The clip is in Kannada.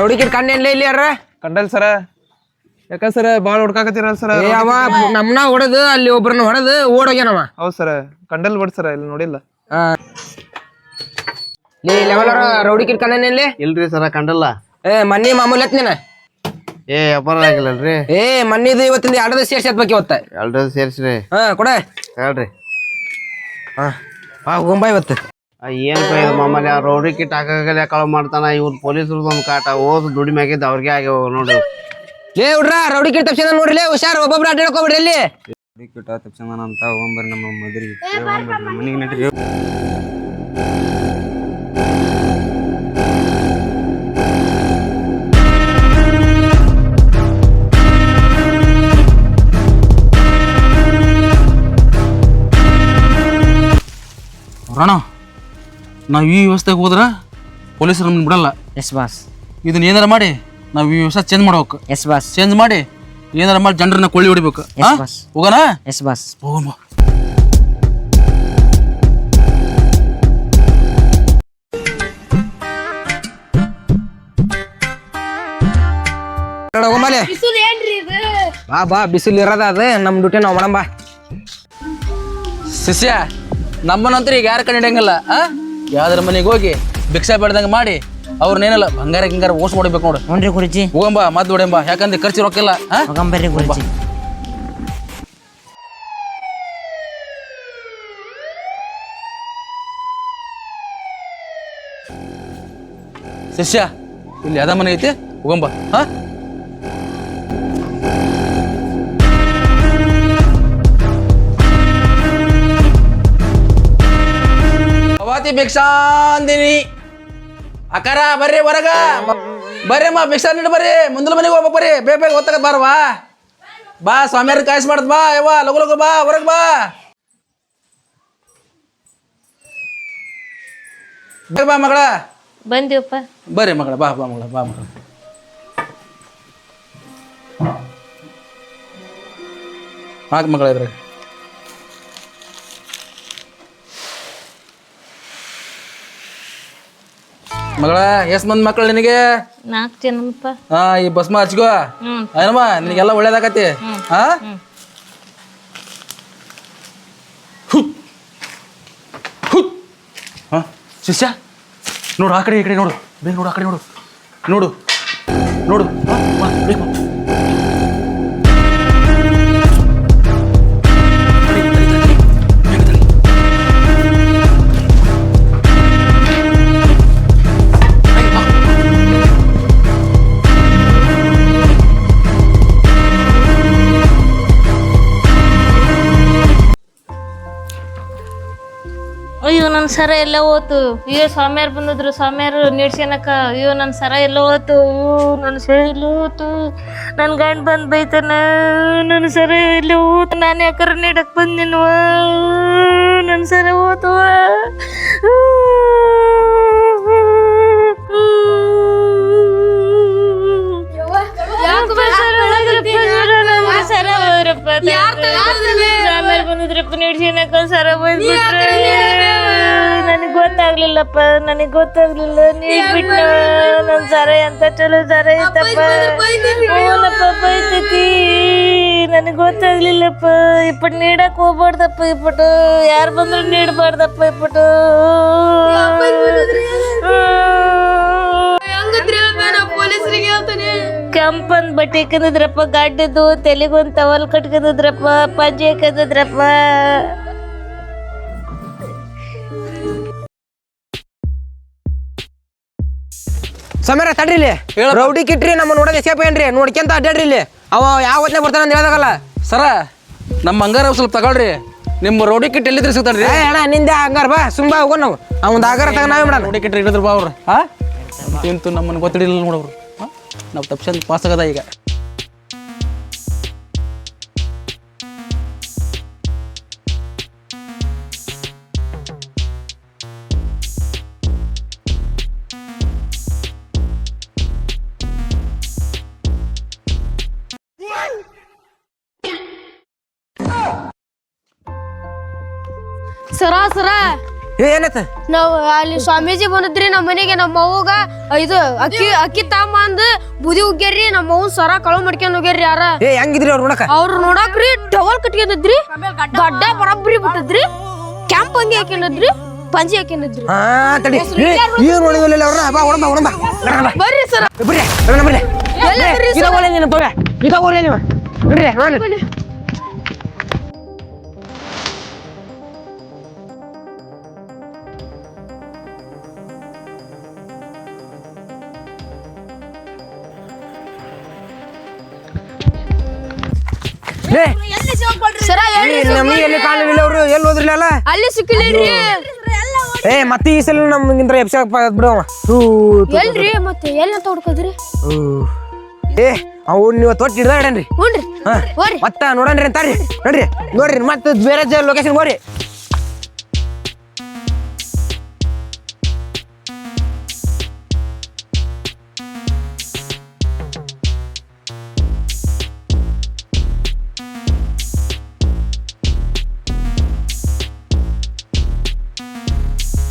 ರೌಡಿ ಕಿಟ್ ಇಲ್ಲ ಇಲ್ಲಿ ಯಾರ ಕಂಡಲ್ ಸರ. ಯಾಕ ಸರ? ಭಾಳ ಹುಡ್ಕಾಕತ್ತೀರಲ್ಲ ಸರ? ಏ ಅವ ನಮ್ನ ಹೊಡೆದು ಅಲ್ಲಿ ಒಬ್ರನ್ನ ಹೊಡೆದು ಓಡೋಗ್ಯಾನವ. ಹೌದ್ ಸರ. ಕಂಡಲ್ ಬಡ್ ಸರ ಇಲ್ಲಿ ನೋಡಿಲ್ಲ. ಲೇ ಲೆವೆಲ್ ರೌಡಿ ಕಿಟ್ ಕಂಡೇನ್ಲಿ ಇಲ್ರಿ ಸರ ಕಂಡಲ್ಲ. ಏ ಮನ್ನಿ ಮಾಮೂಲಿ ಎತ್ ನೀನ. ಏ ವ್ಯಾಪಾರ ಆಗಿಲ್ಲಲ್ರಿ. ಏ ಮನ್ನಿದು ಇವತ್ತಿಂದ ಎರಡದ ಸೇರ್ಸಿ ಎತ್ಬೇಕು ಇವತ್ತ. ಎಲ್ರು ಸೇರ್ಸ್ರಿ. ಹಾ ಕೊಡ. ಹೇಳ್ರಿ. ಹಾ ಬಾ ಹೋಗಂಬ ಇವತ್ತು. ಆ, ಏನಪ್ಪ ಇದು ಮಾಮೂಲಿ ಆ ರೌಡಿ ಕಿಟ್ ಹಾಕಾಗಲ್ಲ ಕಳವು ಮಾಡ್ತಾನ? ಇವ್ರು ಪೊಲೀಸರು ಒಂದು ಕಾಟ. ಓದ್ ದುಡಿಮೆ ಆಗಿದ್ದು ಅವ್ರಿಗೆ ಆಗ್ಯಾವ ನೋಡಿ. ಲೇ ಹುಡ್ರ ರೌಡಿ ಕಿಟ್ ತಕ್ಷಣ ನೋಡ್ರಿ ಹುಷಾರ್ ಒಬ್ಬೊಬ್ರು ಅಡ್ಡಾಡ್ಕೊಬಿಡ್ರಿ ಇಲ್ಲಿ ಕಿಟ್ ತಕ್ಷಣ ಅಂತ ಹೋಗ್ಬರ್ರಿ ನಮ್ಮ ಮದ್ರಿಗೆ ಮನೆಗೆ ನಡ್ರಿ ರಣ ನಾವು ಈ ವ್ಯವಸ್ಥೆಗೆ ಹೋದ್ರೆ ಪೊಲೀಸರು ನಮ್ಮನ್ನ ಬಿಡಲ್ಲ. ಎಸ್ ಬಾಸ್ ಇದನ್ನ ಏನಾರ ಮಾಡಿ ನಾವು ಈ ವ್ಯವಸ್ಥೆ ಚೇಂಜ್ ಮಾಡ್ಬೇಕು. ಎಸ್ ಬಾಸ್ ಚೇಂಜ್ ಮಾಡಿ ಏನಾರ ಮಾಡಿ ಜನರನ್ನ ಕೊಳ್ಳಿ ಹೊಡಿಬೇಕು. ಎಸ್ ಬಾಸ್ ಹೋಗೋಣ? ಎಸ್ ಬಾಸ್ ಹೋಗಮ್ಮ ಹೋಗಂಬಲೆ ಬಾ ಬಾ ಬಿಸಿಲು ಇರೋದ ಅದ. ನಮ್ಮ ಡ್ಯೂಟಿ ನಾವು ಮಾಡಂಬ ಶಿಷ್ಯ ನಮ್ಮನಂತರ ಈಗ ಯಾರ ಕಂಡಿಡಂಗಿಲ್ಲ ಆ? ಯಾವ್ದಾರ ಮನೆಗೆ ಹೋಗಿ ಭಿಕ್ಷಾ ಬೇಡ್ದಂಗೆ ಮಾಡಿ ಅವ್ರನ್ನೇನಲ್ಲ ಬಂಗಾರ ಗಿಂಗಾರ ಓಸ್ ಹೊಡಿಬೇಕು ನೋಡು. ನೋಡ್ರಿ ಗುರುಜಿ. ಹೋಗಂಬ ಮದ್ದು ಹೊಡೆಂಬ. ಯಾಕಂದ್ರೆ ಖರ್ಚು ರೊಕ್ಕಿಲ್ಲ ಹೋಗಂಬರ್ರಿ ಗುರುಜಿ. ಶಿಷ್ಯ ಇಲ್ಲಿ ಯಾವ್ದ ಮನೆ ಐತಿ? ಹೋಗಂಬ ಹಾ ಅವಾತಿ ಭಿಕ್ಷಾಂದಿನಿ ಅಕಾರ ಬರ್ರಿ ಹೊರಗ. ಬರ್ರಿ ಅಮ್ಮ ಭಿಕ್ಷಾ ನೀಡಿ ಬರ್ರಿ. ಮುಂದಲ ಮನೆಗೆ ಹೋಗ್ಬೇಕು ಬರ್ರಿ. ಬೇಗ ಬೇಗ ಹೊತ್ತಾಗ ಬಾರವಾ ಬಾ. ಸ್ವಾಮಿಯರ್ ಕಾಯ್ಸ್ ಮಾಡದ್ ಬಾ. ಯವ್ವ ಲಗು ಲಗು ಬಾ ಹೊರಗ್ ಬಾ. ಬೇಗ ಬಾ ಮಗಳ. ಬಂದಿವಪ್ಪ ಬರ್ರಿ ಮಗಳ ಬಾ ಬಾ ಮಗಳ ಬಾ ಮಗಳ. ಹಾಕ್ ಮಗಳ ಇದ್ರಾಗ. ಮಗಳ ಎಷ್ಟ್ ಮಂದಿ ಮಕ್ಕಳು ನಿನಗೆ? ನಾಲ್ಕು ಜನಪ್ಪ. ಹಾ ಈ ಬಸ್ಮ ಹಚ್ಕೋ. ಹ್ಮ್. ಏನಮ್ಮ ನಿನಗೆಲ್ಲ ಒಳ್ಳೇದಾಗತಿ ಹಾ? ಹು. ಶಿಷ್ಯ ನೋಡು ಆ ಕಡೆ ಈ ಕಡೆ ನೋಡು. ಬೇಗ ನೋಡು ಆ ಕಡೆ ನೋಡು. ನೋಡು. ನೋಡು. ಬೇಕು ಬಾ, ಬೇಗ ಬಾ. ನನ್ನ ಸರ ಎಲ್ಲ ಹೋತು ಅಯ್ಯೋ ಸ್ವಾಮಿಯಾರು ಬಂದಿದ್ರು ಸ್ವಾಮಿಯಾರು ನೀಡ್ಸ್ಯನಕ ಅಯ್ಯೋ ನನ್ನ ಸರ ಎಲ್ಲ ಹೋತು ಅಯ್ಯೋ ನನ್ನ ಸರ ಎಲ್ಲ ಹೋತು ನನ್ನ ಗಂಡ ಬಂದು ಬೈತಾನ. ನನ್ನ ಸರ ಎಲ್ಲ ಹೋತು ನಾನು ಯಾಕಾರ ನೀಡಕ್ ಬಂದಿನವ ನನ್ನ ಸರ ಹೋತು ಸರ ಹೋದ್ರಪ್ಪ ಬಂದಿದ್ರಪ್ಪ ನೀಡ್ಸ್ಕೊಳಕ ಸರ ಬಂದ್ಬಿಟ್ರೆ. ಗೊತ್ತಾಗ್ಲಿಲ್ಲಪ್ಪ ನನಗೆ ಗೊತ್ತಾಗ್ಲಿಲ್ಲ. ನೀಡ್ಬಿಟ್ಟ ನನ್ನ ಸರ ಎಂತ ಚಲೋ ಸರ ಐತಪ್ಪ. ಬೈತೈತಿ. ನನಗೆ ಗೊತ್ತಾಗ್ಲಿಲ್ಲಪ್ಪ ಇಪ್ಪಟ್ ನೀಡಕ್ ಹೋಗ್ಬಾರ್ದಪ್ಪ ಇಪ್ಪಟ್ಟು ಯಾರು ಬಂದ್ರು ನೀಡ್ಬಾರ್ದಪ್ಪ ಇಪ್ಪಟ್ಟು ಕೆಂಪನ್ ಬಟ್ಟೆ ಹಾಕಂದಿದ್ರಪ್ಪ ಗಾಡಿದ್ದು ತಲೆಗೊಂದು ತವಲ್ ಕಟ್ಕೊಂಡಿದ್ರಪ್ಪ ಪಂಜೆ ಹಾಕಂದಿದ್ರಪ್ಪ ಸಮೀರ ತಡ್ರಿ ಇಲ್ಲಿ. ರೌಡಿ ಕಿಟ್ರಿ ನಮ್ಮ ನೋಡೋದು ಎಸ್ಕೇಪ್ ಏನ್ರಿ? ನೋಡ್ಕೊಂತ ಅಡ್ಡಾಡ್ರಿ ಇಲ್ಲಿ. ಅವ ಯಾವ ಹೊತ್ನಾಗ ಬರ್ತಾನೆ ಅಂತ ಹೇಳ್ದಾಗಲ್ಲ ಸರ ನಮ್ಮ ಹಂಗಾರ ಸ್ವಲ್ಪ ತಗೊಳ್ರಿ. ನಿಮ್ಮ ರೋಡಿ ಕಿಟ್ ಎಲ್ಲಿದ್ರೆ ಸಿಗ್ತಾನ್ರಿ? ಏ ಅಣ್ಣ ನಿಂದೆ ಹಂಗಾರ ಬಾ ಸುಮ್ಮ ಹೋಗೋ ನಾವು. ಅವ್ನ ಆಗಾರ ತಗ ನಾವೇ ಮಾಡೋಣ. ರೋಡಿ ಕಿಟ್ ಹಿಡಿದ್ರು ಬಾ ಅವ್ರು. ಹಾ ತಿಂತು ನಮ್ಮನ್ನು ಗೊತ್ತಿಡಿಲ್ಲ ನೋಡವ್ರು ಹಾ ನಾವು ತಪ್ಸಂದ್ ಪಾಸ್ ಆಗದ ಈಗ. ಸರ ಸರ. ಏನತ್ತ? ನಾವ್ ಅಲ್ಲಿ ಸ್ವಾಮೀಜಿ ಬಂದಿದ್ರಿ ನಮ್ಮ ಮನೆಗೆ ನಮ್ಮ ಅವ್ವಗ ಇದು ಅಕ್ಕಿ ಅಕ್ಕಿ ತಾಮ ಅಂದ್ ಬುದಿ ಉಗ್ಗ್ಯಾರ್ರಿ ನಮ್ಮ ಅವ್ವ ಸರ ಕಳು ಮಾಡ್ಕೊಂಡ್ ಹೋಗ್ಯಾರ್ರಿ ಯಾರ. ಏ ಹೆಂಗಿದ್ರಿ ಅವ್ರು ನೋಡಕ ಅವ್ರು ನೋಡಕ್ರಿ ಟವಲ್ ಕಟ್ಕೊಂಡಿದ್ರಿ ಗಡ್ಡ ಬರಬ್ರಿ ಬಿಟ್ಟಿದ್ರಿ ಕ್ಯಾಂಪ್ ಅಂಗಿ ಹಾಕೊಂಡಿದ್ರಿ ಪಂಜಿ ಹಾಕೊಂಡಿದ್ರಿ. ಹಾ ತಡಿ. ಏನ್ ನೋಡಿವಲ್ಲ ಅವ್ರನ್ನ ಬಾ ಒಳಂಬ ಒಳಂಬ ಬರ್ರಿ ಸರ. ಬರ್ರಿ ಬರ್ರಿ ಎಲ್ಲದ್ರಿ ಇದ ಓಲೆ ನೀನು ಪವೆ ಇದ ಓಲೆ ನೀವು ನೋಡ್ರಿ ನೋಡಿ ಸರ ಏ, ನಮ್ಗೆ ಎಲ್ಲಿ ಕಾಣಲಿಲ್ಲ ಅವರು ಎಲ್ಲಿ ಹೋದ್ರಿಲ್ಲ ಅಲ್ಲಿ ಸಿಕ್ಕಿಲ್ರಿ ಏ ಮತ್ತೆ ಈ ಸಲ ನಮ್ಗಿಂತ ಎಪ್ಸ ಬಿಡವ ಎಲ್ರಿ ಮತ್ತೆ ಎಲ್ಲಿ ಏ ಅವು ನೀವು ತೊಟ್ಟು ಹಿಡ್ದ ಇಡನ್ರಿ ಹುನ್ರಿ ಹಾ. ಹೋರಿ ಮತ್ತ ನೋಡನ್ರಿ ಅಂತಾರ್ರಿ. ನೋಡ್ರಿ ನೋಡ್ರಿ ಮತ್ತೆ ಬೇರೆ ಲೊಕೇಶನ್ ಹೋರಿ